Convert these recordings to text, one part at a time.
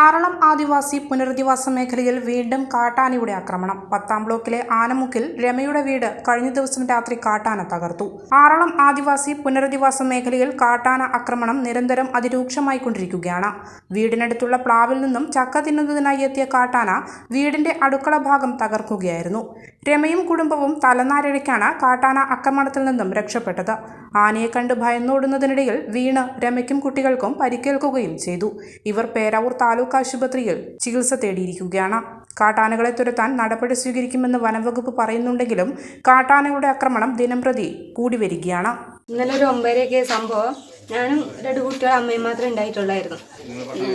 ആറളം ആദിവാസി പുനരധിവാസ മേഖലയിൽ വീണ്ടും കാട്ടാനയുടെ ആക്രമണം. പത്താം ബ്ലോക്കിലെ ആനമുക്കിൽ രമയുടെ വീട് കഴിഞ്ഞ ദിവസം രാത്രി കാട്ടാന തകർത്തു. ആറളം ആദിവാസി പുനരധിവാസ മേഖലയിൽ കാട്ടാന ആക്രമണം നിരന്തരം അതിരൂക്ഷമായി കൊണ്ടിരിക്കുകയാണ്. വീടിനടുത്തുള്ള പ്ലാവിൽ നിന്നും ചക്ക തിന്നുന്നതിനായി എത്തിയ കാട്ടാന വീടിന്റെ അടുക്കള ഭാഗം തകർക്കുകയായിരുന്നു. രമയും കുടുംബവും തലനാരിഴയ്ക്കാണ് കാട്ടാന ആക്രമണത്തിൽ നിന്നും രക്ഷപ്പെട്ടത്. ആനയെ കണ്ട് ഭയന്നോടുന്നതിനിടയിൽ വീണ് രമയ്ക്കും കുട്ടികൾക്കും പരിക്കേൽക്കുകയും ചെയ്തു. ഇവർ പേരാവൂർ താലൂക്ക് ആശുപത്രിയിൽ ചികിത്സ തേടിയിരിക്കുകയാണ്. കാട്ടാനകളെ തുരത്താൻ നടപടി സ്വീകരിക്കുമെന്ന് വനംവകുപ്പ് പറയുന്നുണ്ടെങ്കിലും കാട്ടാനകളുടെ ആക്രമണം ദിനംപ്രതി കൂടി വരികയാണ്. ഇന്നലെ ഒരു ഒമ്പതരയൊക്കെ സംഭവം. ഞാനും രണ്ട് കുട്ടികളും അമ്മയും മാത്രമേ ഉണ്ടായിട്ടുള്ളായിരുന്നു.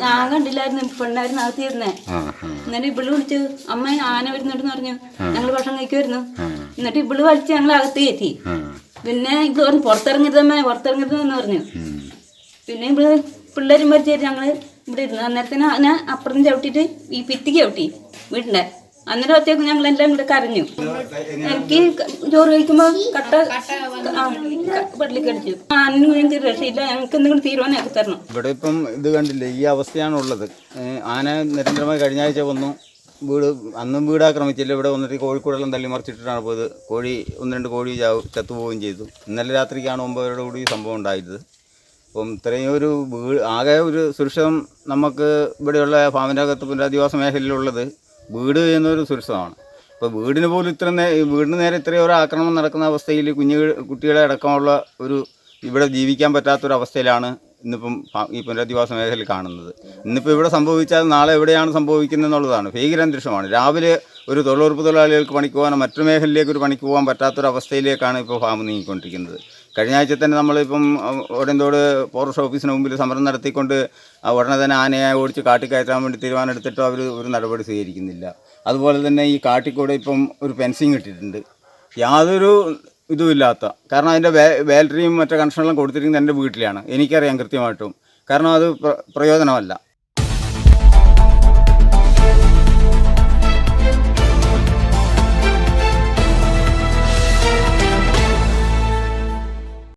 ഞാൻ കണ്ടില്ലായിരുന്നു. പെണ്ണായിരുന്നു അകത്തിരുന്നേ എന്നിട്ട് ഇവിൾ വിളിച്ച് അമ്മ ആന വരുന്നുണ്ടെന്ന് പറഞ്ഞു. ഞങ്ങൾ ഭക്ഷണം കഴിക്കുമായിരുന്നു. എന്നിട്ട് ഇവിൾ വലിച്ച് ഞങ്ങൾ അകത്ത് കയറ്റി. പിന്നെ ഇത് പറഞ്ഞു പുറത്തിറങ്ങരുതമ്മ പുറത്തിറങ്ങരുതെന്ന് പറഞ്ഞു. പിന്നെ ഇവൾ പിള്ളേരും മരിച്ചു ഞങ്ങൾ ഇവിടെ ഇരുന്നു. അന്നേരത്തിന് അതിനെ അപ്പുറം ചവിട്ടിയിട്ട് ഈ ഭിത്തിക്ക് ചവിട്ടി വീട്ടിന്റെ. അന്നേരം ഒറ്റയ്ക്ക് ഞങ്ങൾ എല്ലാം കൂടെ കരഞ്ഞു. എനിക്ക് ചോറ് കഴിക്കുമ്പോൾ കട്ട വെള്ളിക്ക് അടിച്ചു ആനും എനിക്ക് രക്ഷയില്ല. ഞങ്ങൾക്ക് എന്തെങ്കിലും തീരുമാനമാക്കി തരണം. ഇവിടെ ഇപ്പം ഇത് കണ്ടില്ലേ ഈ അവസ്ഥയാണ് ഉള്ളത്. ആന നിരന്തരമായി കഴിഞ്ഞ ആഴ്ച വന്നു. വീട് അന്നും വീട് ആക്രമിച്ചില്ല ഇവിടെ വന്നിട്ട് കോഴിക്കൂടെല്ലാം തള്ളി മറിച്ചിട്ടാണ് പോയത്. കോഴി ഒന്ന് രണ്ട് കോഴി ചാവ് ചത്തുപോവുകയും ചെയ്തു. ഇന്നലെ രാത്രിക്കാണ് ഒമ്പതരോട് കൂടി സംഭവം ഉണ്ടായത്. അപ്പം ഇത്രയും ഒരു വീട് ആകെ ഒരു സുരക്ഷിതം നമുക്ക് ഇവിടെയുള്ള ഫാമിന്റെ അകത്ത് പുനരധിവാസ മേഖലയിലുള്ളത് വീട് എന്നൊരു സുരക്ഷിതമാണ്. ഇപ്പോൾ വീടിന് പോലും ഇത്ര നേ വീടിന് നേരെ ഇത്രയും ഒരു ആക്രമണം നടക്കുന്ന അവസ്ഥയിൽ കുഞ്ഞു കുട്ടികളെ അടക്കമുള്ള ഒരു ഇവിടെ ജീവിക്കാൻ പറ്റാത്തൊരു അവസ്ഥയിലാണ് ഇന്നിപ്പം ഈ പുനരധിവാസ മേഖലയിൽ കാണുന്നത്. ഇന്നിപ്പോൾ ഇവിടെ സംഭവിച്ചാൽ നാളെ എവിടെയാണ് സംഭവിക്കുന്നത് എന്നുള്ളതാണ് ഭീകരാന്തരീക്ഷമാണ്. രാവിലെ ഒരു തൊഴിലുറപ്പ് തൊഴിലാളികൾക്ക് പണിക്ക് പോകാനോ മറ്റു മേഖലയിലേക്ക് ഒരു പണിക്ക് പോകാൻ പറ്റാത്തൊരവസ്ഥയിലേക്കാണ് ഇപ്പോൾ ഫാം നീങ്ങിക്കൊണ്ടിരിക്കുന്നത്. കഴിഞ്ഞ ആഴ്ച തന്നെ നമ്മളിപ്പം ഉടൻതോട് ഫോറസ്റ്റ് ഓഫീസിന് മുമ്പിൽ സമരം നടത്തിക്കൊണ്ട് ഉടനെ തന്നെ ആനയെ ഓടിച്ച് കാട്ടിക്കയറ്റാൻ വേണ്ടി തീരുമാനം എടുത്തിട്ടും അവർ ഒരു നടപടി സ്വീകരിക്കുന്നില്ല. അതുപോലെ തന്നെ ഈ കാട്ടിക്കൂടെ ഇപ്പം ഒരു ഫെൻസിങ് ഇട്ടിട്ടുണ്ട്. യാതൊരു ഇതുമില്ലാത്ത. കാരണം അതിന്റെ ബാറ്ററിയും മറ്റേ കണക്ഷനെല്ലാം കൊടുത്തിരിക്കുന്നത് എന്റെ വീട്ടിലാണ് എനിക്കറിയാം കൃത്യമായിട്ടും. കാരണം അത് പ്ര- പ്രയോജനമല്ല.